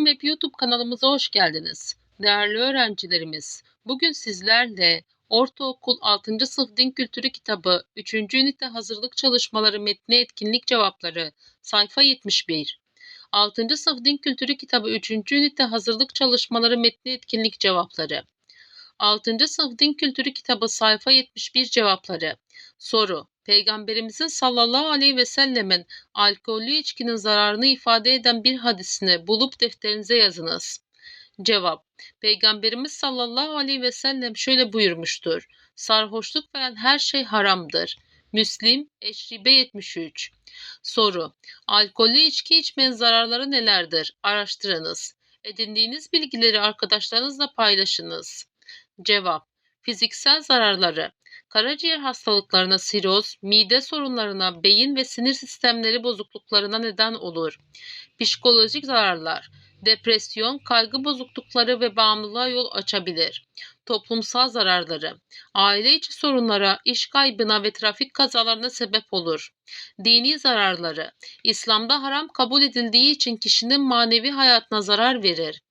Forum Web YouTube kanalımıza hoş geldiniz. Değerli öğrencilerimiz, bugün sizlerle Ortaokul 6. Sınıf Din Kültürü kitabı 3. ünite hazırlık çalışmaları metni etkinlik cevapları sayfa 71. 6. Sınıf Din Kültürü kitabı 3. ünite hazırlık çalışmaları metni etkinlik cevapları. 6. Sınıf Din Kültürü kitabı sayfa 71 cevapları. Soru. Peygamberimizin sallallahu aleyhi ve sellemin alkollü içkinin zararını ifade eden bir hadisini bulup defterinize yazınız. Cevap. Peygamberimiz sallallahu aleyhi ve sellem şöyle buyurmuştur. Sarhoşluk veren her şey haramdır. Müslim Eşribe 73 Soru. Alkollü içki içmenin zararları nelerdir? Araştırınız. Edindiğiniz bilgileri arkadaşlarınızla paylaşınız. Cevap. Fiziksel zararları. Karaciğer hastalıklarına siroz, mide sorunlarına, beyin ve sinir sistemleri bozukluklarına neden olur. Psikolojik zararlar. Depresyon, kaygı bozuklukları ve bağımlılığa yol açabilir. Toplumsal zararları. Aile içi sorunlara, iş kaybına ve trafik kazalarına sebep olur. Dini zararları. İslam'da haram kabul edildiği için kişinin manevi hayatına zarar verir.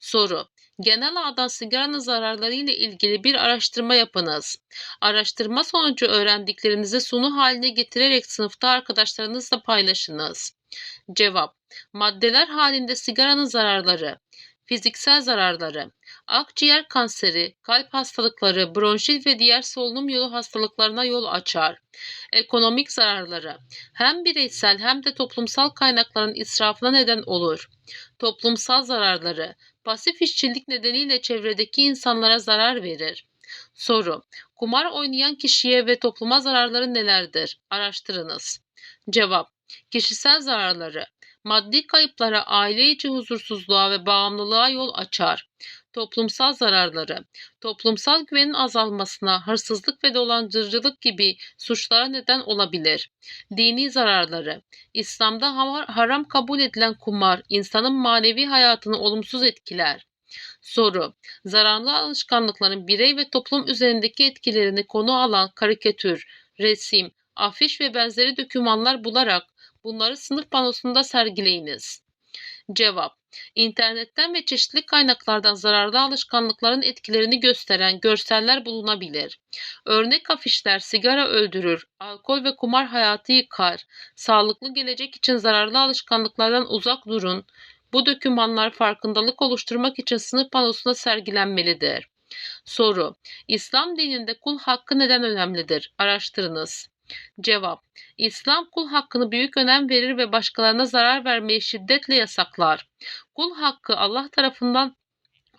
Soru. Genel ağdan sigaranın zararları ile ilgili bir araştırma yapınız. Araştırma sonucu öğrendiklerinizi sunu haline getirerek sınıfta arkadaşlarınızla paylaşınız. Cevap. Maddeler halinde sigaranın zararları. Fiziksel zararları. Akciğer kanseri, kalp hastalıkları, bronşit ve diğer solunum yolu hastalıklarına yol açar. Ekonomik zararları. Hem bireysel hem de toplumsal kaynakların israfına neden olur. Toplumsal zararları pasif işçilik nedeniyle çevredeki insanlara zarar verir. Soru. Kumar oynayan kişiye ve topluma zararları nelerdir? Araştırınız. Cevap. Kişisel zararları. Maddi kayıplara, aile içi huzursuzluğa ve bağımlılığa yol açar. Toplumsal zararları. Toplumsal güvenin azalmasına, hırsızlık ve dolandırıcılık gibi suçlara neden olabilir. Dini zararları. İslam'da haram kabul edilen kumar insanın manevi hayatını olumsuz etkiler. Soru. Zararlı alışkanlıkların birey ve toplum üzerindeki etkilerini konu alan karikatür, resim, afiş ve benzeri dokümanlar bularak bunları sınıf panosunda sergileyiniz. Cevap. İnternetten ve çeşitli kaynaklardan zararlı alışkanlıkların etkilerini gösteren görseller bulunabilir. Örnek afişler sigara öldürür, alkol ve kumar hayatı yıkar, sağlıklı gelecek için zararlı alışkanlıklardan uzak durun. Bu dokümanlar farkındalık oluşturmak için sınıf panosunda sergilenmelidir. Soru. İslam dininde kul hakkı neden önemlidir? Araştırınız. Cevap. İslam kul hakkını büyük önem verir ve başkalarına zarar vermeyi şiddetle yasaklar. Kul hakkı Allah tarafından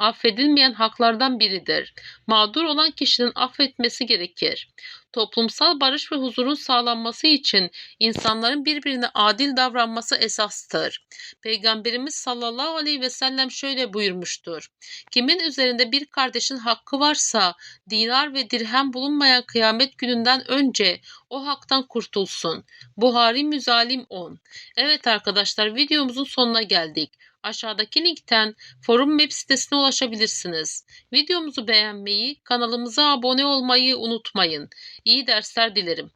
affedilmeyen haklardan biridir. Mağdur olan kişinin affetmesi gerekir. Toplumsal barış ve huzurun sağlanması için insanların birbirine adil davranması esastır. Peygamberimiz sallallahu aleyhi ve sellem şöyle buyurmuştur. Kimin üzerinde bir kardeşin hakkı varsa dinar ve dirhem bulunmayan kıyamet gününden önce o haktan kurtulsun. Buhari Müzalim 10 Evet arkadaşlar videomuzun sonuna geldik. Aşağıdaki linkten forum web sitesine ulaşabilirsiniz. Videomuzu beğenmeyi, kanalımıza abone olmayı unutmayın. İyi dersler dilerim.